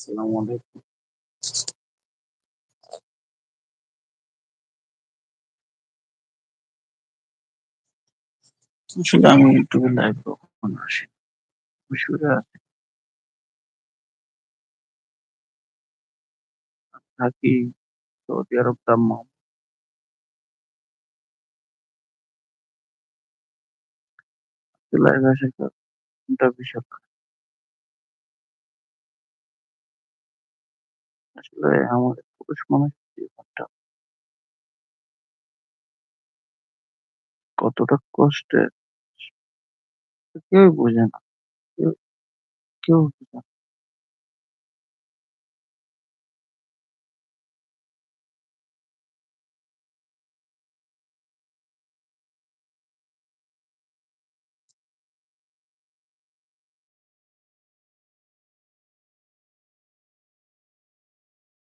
আসসালামু আলাইকুম। আসলে আমি ইউটিউবে লাইভ কখনো আসিনি। মিশরে আছি। থাকি সৌদি আরব দাম্মাম। লাইভে আসার কারণটা বিশাল আসলে আমাদের পুরুষ মানুষের জীবনটা কতটা কষ্টের কেউই বোঝে না। কেউ কেউ বোঝে না।